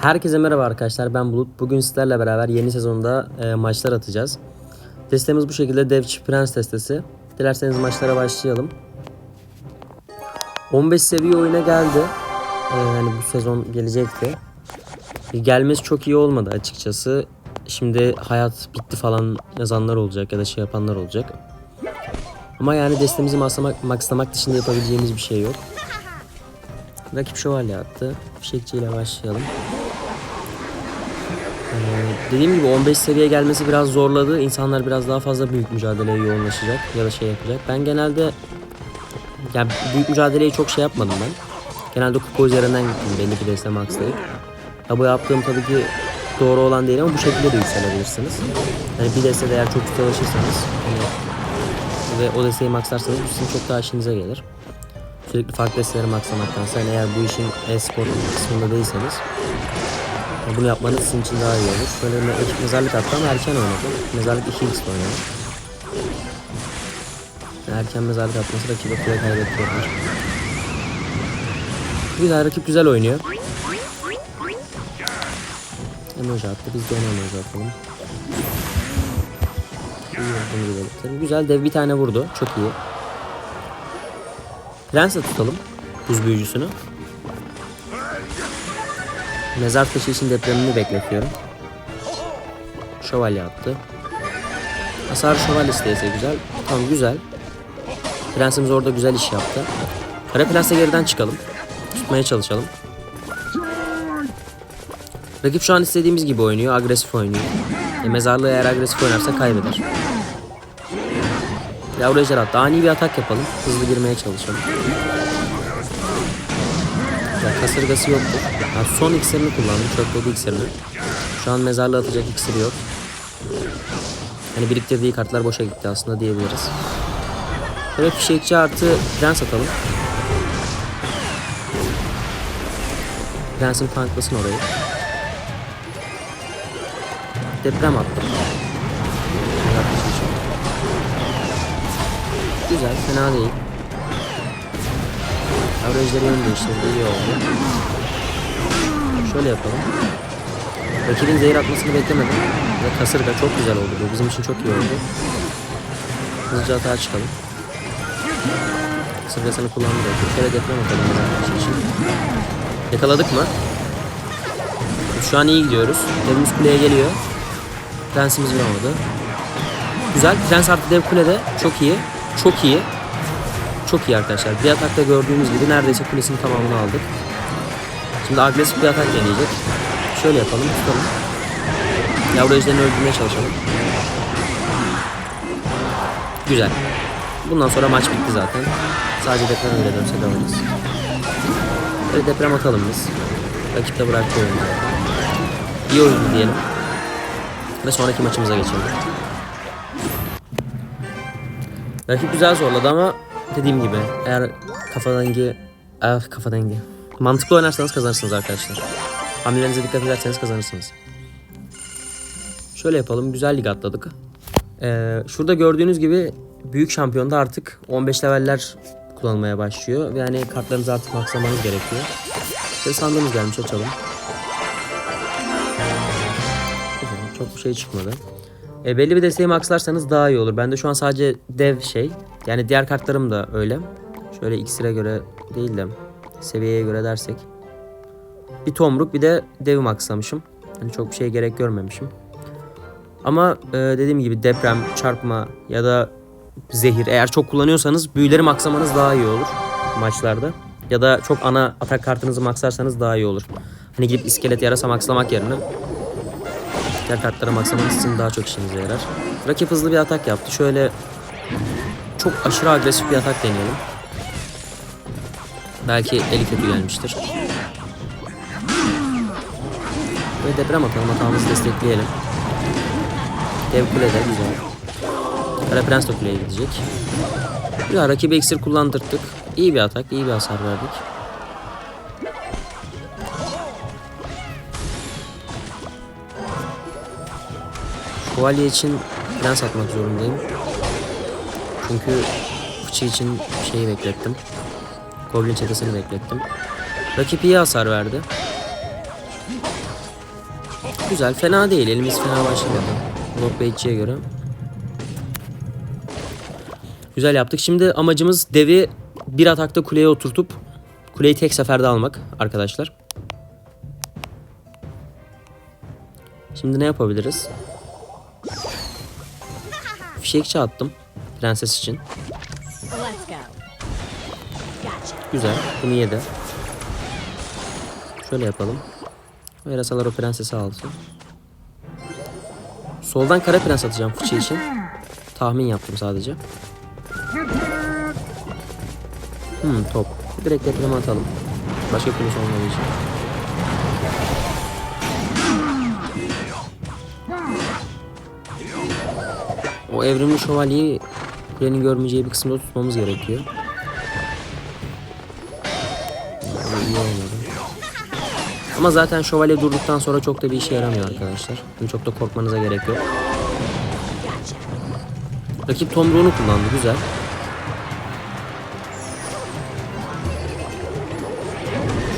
Herkese merhaba arkadaşlar ben Bulut. Bugün sizlerle beraber yeni sezonda e, maçlar atacağız. Testimiz bu şekilde Dev Çift Prens testesi. Dilerseniz maçlara başlayalım. 15 seviye oyuna geldi. E, yani bu sezon gelecekti. E, gelmesi çok iyi olmadı açıkçası. Şimdi hayat bitti falan yazanlar olacak ya da şey yapanlar olacak. Ama yani destemizi maxlamak, maxlamak dışında yapabileceğimiz bir şey yok. Rakip şövalye attı. Fişekçi ile başlayalım. Ee, dediğim gibi 15 seviye gelmesi biraz zorladı. İnsanlar biraz daha fazla büyük mücadeleye yoğunlaşacak ya da şey yapacak. Ben genelde yani büyük mücadeleyi çok şey yapmadım ben. Genelde kupa üzerinden gittim belli bir deste maxlayıp. Ha bu yaptığım tabii ki doğru olan değil ama bu şekilde de yükselebilirsiniz. Yani bir destede eğer çok ustalaşırsanız hani, ve o desteği maxlarsanız bu sizin çok daha işinize gelir. Sürekli farklı desteleri maxlamaktansa yani eğer bu işin e-spor kısmında değilseniz ya Bunu yapmanız sizin için daha iyi olur. Şöyle me- mezarlık attı ama erken oynadı. Mezarlık 2x oynadı. Yani erken mezarlık atması rakibe kule kaybettirebilir. Güzel rakip güzel oynuyor. Emoji attı. Biz de ona emoji atalım. Güzel dev bir tane vurdu. Çok iyi. Prens'e tutalım. Buz büyücüsünü. Mezar taşı için depremini bekletiyorum. Şövalye attı. Hasar şövalye isteyese güzel. Tamam güzel. Prensimiz orada güzel iş yaptı. Kara Prens'e geriden çıkalım. Tutmaya çalışalım. Rakip şu an istediğimiz gibi oynuyor. Agresif oynuyor. E, mezarlığı eğer agresif oynarsa kaybeder. Yavru ejder attı. Ani bir atak yapalım. Hızlı girmeye çalışalım. Ya kasırgası yoktur. Ha, son iksirini kullandım. Çöpledi iksirini. Şu an mezarlığı atacak iksiri yok. Hani biriktirdiği kartlar boşa gitti aslında diyebiliriz. Şöyle fişekçi artı prens atalım. Prensim tanklasın orayı. Deprem attım. Güzel, fena değil. Averajları yön değiştirdi, iyi oldu. Şöyle yapalım. Rakibin zehir atmasını beklemedim. Ve kasırga çok güzel oldu bu. Bizim için çok iyi oldu. Hızlıca atağa çıkalım. Kasırgasını kullandı. Şöyle deprem atalım için. Yakaladık mı? Şu an iyi gidiyoruz. Devimiz kuleye geliyor. Prensimiz vuramadı. Güzel. Prens artı dev kulede. Çok iyi. Çok iyi. Çok iyi arkadaşlar. Bir atakta gördüğümüz gibi neredeyse kulesinin tamamını aldık. Şimdi agresif bir atak deneyecek. Şöyle yapalım, tutalım. Yavru ejderini öldürmeye çalışalım. Güzel. Bundan sonra maç bitti zaten. Sadece deprem öyle dönse de alırız. Böyle deprem atalım biz. Rakip de bıraktı oyunu. İyi oyundu diyelim. Ve sonraki maçımıza geçelim. Rakip güzel zorladı ama dediğim gibi eğer kafa dengi ah, kafa dengi mantıklı oynarsanız kazanırsınız arkadaşlar. Hamlelerinize dikkat ederseniz kazanırsınız. Şöyle yapalım. Güzel lig atladık. Ee, şurada gördüğünüz gibi büyük şampiyonda artık 15 leveller kullanılmaya başlıyor. Ve yani kartlarınızı artık maksamanız gerekiyor. Şöyle sandığımız gelmiş açalım. Çok bir şey çıkmadı. E, belli bir desteği maxlarsanız daha iyi olur. Bende şu an sadece dev şey. Yani diğer kartlarım da öyle. Şöyle iksire göre değil de seviyeye göre dersek. Bir tomruk bir de dev maxlamışım. Hani çok bir şeye gerek görmemişim. Ama e, dediğim gibi deprem, çarpma ya da zehir eğer çok kullanıyorsanız büyüleri maxlamanız daha iyi olur maçlarda. Ya da çok ana atak kartınızı maxlarsanız daha iyi olur. Hani gidip iskelet yarasa maxlamak yerine Diğer kartlara maksamanız için daha çok işinize yarar. Rakip hızlı bir atak yaptı. Şöyle çok aşırı agresif bir atak deneyelim. Belki eli kötü gelmiştir. Ve deprem atalım. Hatamızı destekleyelim. Dev kule de güzel. Kara Prens de kuleye gidecek. Güzel rakibe iksir kullandırdık. İyi bir atak, iyi bir hasar verdik. Şövalye için prens atmak zorundayım. Çünkü fıçı için şeyi beklettim. Goblin çetesini beklettim. Rakip iyi hasar verdi. Güzel. Fena değil. Elimiz fena başlamadı. Block Baitçi'ye göre. Güzel yaptık. Şimdi amacımız devi bir atakta kuleye oturtup kuleyi tek seferde almak arkadaşlar. Şimdi ne yapabiliriz? Fişekçi attım. Prenses için. Güzel. Bunu yedi. Şöyle yapalım. O yarasalar o prensesi alsın. Soldan kara prens atacağım fıçı için. Tahmin yaptım sadece. Hmm top. Direkt depreme atalım. Başka kulesi olmadığı için. O evrimli şövalyeyi kulenin görmeyeceği bir kısımda tutmamız gerekiyor. Ama zaten şövalye durduktan sonra çok da bir işe yaramıyor arkadaşlar. Çok da korkmanıza gerek yok. Rakip tomruğunu kullandı. Güzel.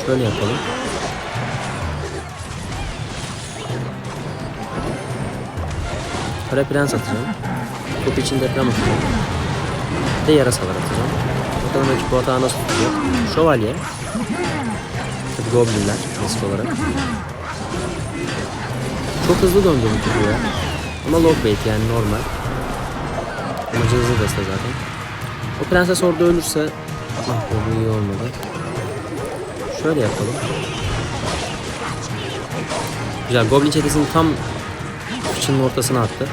Şöyle yapalım. Kara prens atacağım. Top için deprem atacağım. Bir de yarasalar atacağım. Bakalım bu hata nasıl tutacak. Şövalye. Tabii goblinler klasik olarak. Çok hızlı döndü bu. Ama logbait yani normal. Amacı hızlı deste zaten. O prenses orada ölürse... Ah bu iyi olmadı. Şöyle yapalım. Güzel. Goblin çetesini tam fıçının ortasına attı.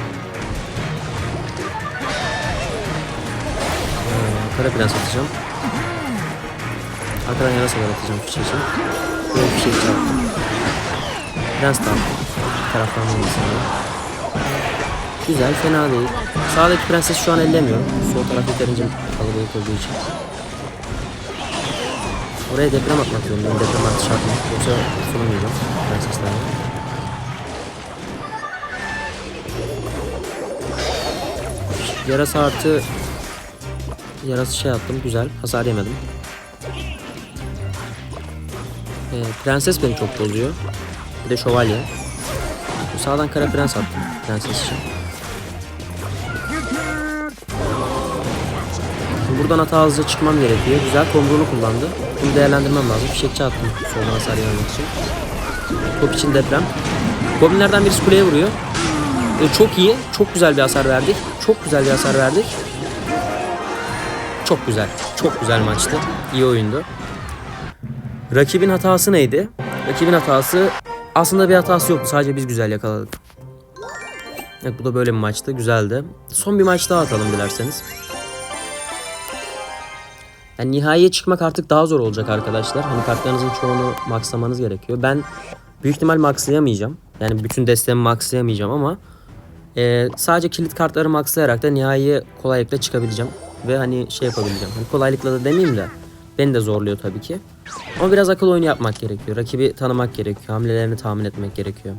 Kara prens atacağım. Arkadan yarasalar atacağım fıçı için. Böyle bir şey çarptım. Prens taraftan da insanlar. Güzel, fena değil. Sağdaki prenses şu an ellemiyor. Sol taraf yeterince kalabalık olduğu için. Oraya deprem atmak zorundayım. Deprem artışı atmak. Yoksa kurtulamayacağım prenseslerle. Yarasa artı yarası şey attım. Güzel. Hasar yemedim. Ee, prenses beni çok bozuyor. Bir de şövalye. Sağdan kara prens attım. Prenses için. Buradan hata hızlı çıkmam gerekiyor. Güzel kombrunu kullandı. Bunu değerlendirmem lazım. Fişekçi attım. Soldan hasar yememek için. Top için deprem. Goblinlerden birisi kuleye vuruyor. Ee, çok iyi. Çok güzel bir hasar verdik. Çok güzel bir hasar verdik. Çok güzel. Çok güzel maçtı. İyi oyundu. Rakibin hatası neydi? Rakibin hatası aslında bir hatası yoktu. Sadece biz güzel yakaladık. Evet bu da böyle bir maçtı. Güzeldi. Son bir maç daha atalım dilerseniz. Yani nihaiye çıkmak artık daha zor olacak arkadaşlar. Hani kartlarınızın çoğunu maxlamanız gerekiyor. Ben büyük ihtimal maxlayamayacağım. Yani bütün destemi maxlayamayacağım ama e, sadece kilit kartları maxlayarak da nihaiye kolaylıkla çıkabileceğim. Ve hani şey yapabileceğim. Hani kolaylıkla da demeyeyim de beni de zorluyor tabii ki. Ama biraz akıl oyunu yapmak gerekiyor. Rakibi tanımak gerekiyor. Hamlelerini tahmin etmek gerekiyor.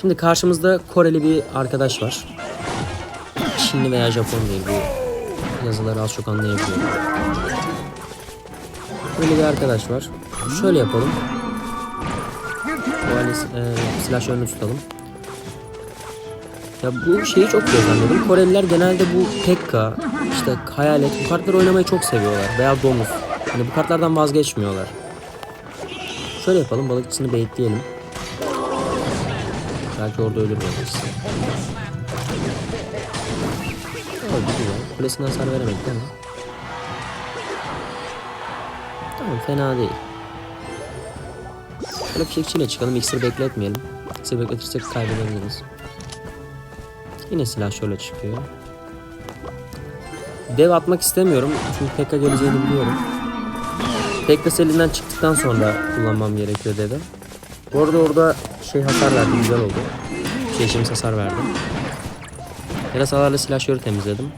Şimdi karşımızda Koreli bir arkadaş var. Çinli veya Japon değil bu yazıları az çok anlayabiliyorum. Böyle bir arkadaş var. Şöyle yapalım. Bu ailesi, e, silah önünü tutalım. Ya bu şeyi çok gözlemledim. Koreliler genelde bu Pekka, işte Hayalet bu kartları oynamayı çok seviyorlar. Veya Domuz. Hani bu kartlardan vazgeçmiyorlar. Şöyle yapalım balıkçısını baitleyelim. Belki orada ölür balıkçısı. Oldu güzel. Kulesine hasar veremedik ama. Tamam fena değil. Şöyle fişekçiyle çıkalım. İksir bekletmeyelim. İksir bekletirsek kaybedebiliriz. Yine silah şöyle çıkıyor. Dev atmak istemiyorum. Çünkü Pekka geleceğini biliyorum. Pekka elinden çıktıktan sonra kullanmam gerekiyor devi. Bu arada orada şey hasar verdi. Güzel oldu. Şey işimiz hasar verdi. Yarasalarla silahşörü temizledim.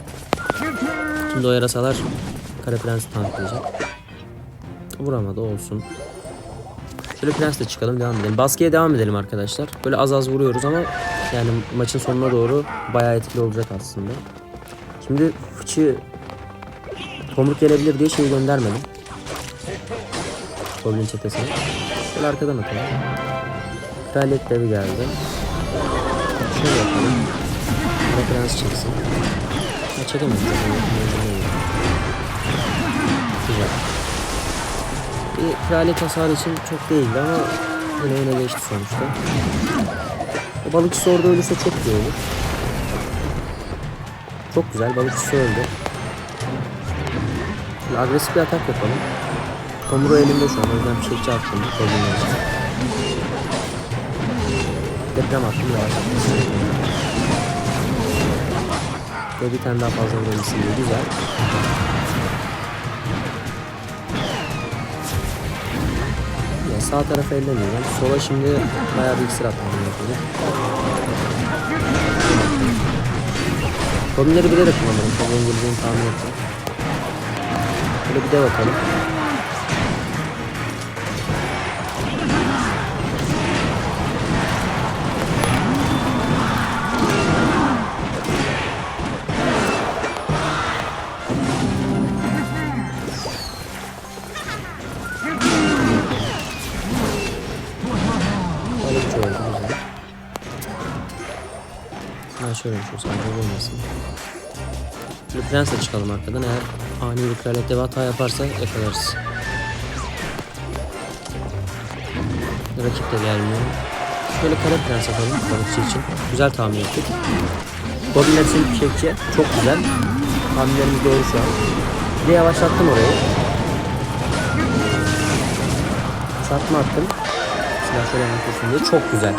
Şimdi o yarasalar Kara Prens'i tanklayacak. Vuramadı olsun. Şöyle Prens'le çıkalım devam edelim. Baskıya devam edelim arkadaşlar. Böyle az az vuruyoruz ama yani maçın sonuna doğru bayağı etkili olacak aslında. Şimdi fıçı tomruk gelebilir diye şey göndermedim. Goblin çetesine. Şöyle arkadan atalım. kraliyet devi geldi. Şöyle yapalım. Referans çeksin. Ha, çekemedim. Güzel. Bir kraliyet hasarı için çok değildi ama yine öne geçti sonuçta. O balıkçısı orada ölürse çok iyi olur. Çok güzel balıkçısı öldü. Şimdi agresif bir atak yapalım. Tomuro elimde şu an o yüzden attım. Problemler için. Deprem attım yavaş Ve bir tane daha fazla vurabilsin diye güzel. Sağ tarafı ellemiyorum. Sola şimdi bayağı bir iksir atmam gerekiyor. Konuları bilerek kullanırım. Tabii geleceğini tahmin ettim. Böyle bir de bakalım. Oldu güzel. Ben şöyle şu sadece olmasın. Şimdi prensle çıkalım arkadan eğer ani bir kraliyet devi hata yaparsa yakalarız. Rakip de gelmiyor. Şöyle kara prens atalım balıkçı için. Güzel tahmin ettik. İçin fişekçi çok güzel. Tahminlerimiz doğru şu an. Bir de yavaşlattım orayı. Satma attım. Silah şöyle diye. Çok güzel.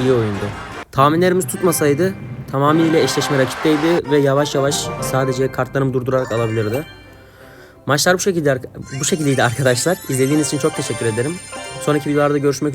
İyi oyundu. Tahminlerimiz tutmasaydı tamamıyla eşleşme rakipteydi ve yavaş yavaş sadece kartlarımı durdurarak alabilirdi. Maçlar bu şekilde bu şekildeydi arkadaşlar. İzlediğiniz için çok teşekkür ederim. Sonraki videolarda görüşmek üzere.